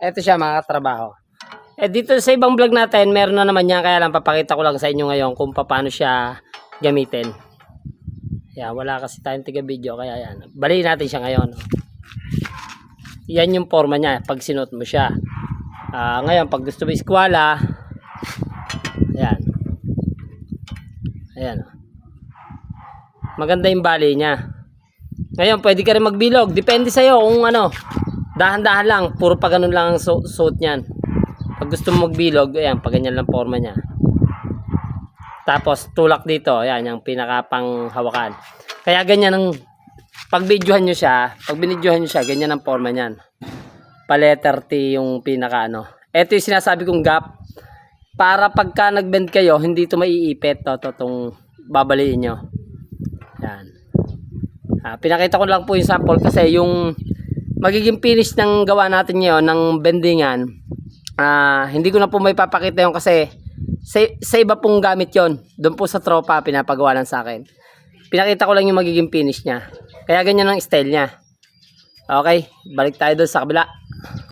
Ito siya mga katrabaho. Eh dito sa ibang vlog natin, meron na naman yan. Kaya lang papakita ko lang sa inyo ngayon kung paano siya gamitin. Yan, wala kasi tayong tiga video. Kaya yan. Baliin natin siya ngayon. Yan yung forma niya. Pag sinuot mo siya. Ah, ngayon, pag gusto mo iskwala, ayan. Ayan. Maganda yung bali niya. Ngayon, pwede ka rin magbilog. Depende sa'yo kung ano. Dahan-dahan lang. Puro pa ganun lang ang su- suot niyan. Pag gusto mo magbilog, ayan, pag ganyan lang forma niya. Tapos, tulak dito. Ayan, yung pinakapang hawakan. Kaya ganyan ang pag videohan nyo siya, pag binidyohan nyo siya, ganyan ang forma niyan. Pa letter T yung pinaka ano. Ito yung sinasabi kong gap. Para pagka nag-bend kayo, hindi ito maiipit. To, to, tong babaliin nyo. Yan. Ah, pinakita ko lang po yung sample kasi yung magiging finish ng gawa natin ngayon ng bendingan, ah, hindi ko na po may papakita yun kasi sa, sa iba pong gamit yon Doon po sa tropa, pinapagawa lang sa akin. Pinakita ko lang yung magiging finish niya. Kaya ganyan ang style niya. Okay, balik tayo doon sa kabila.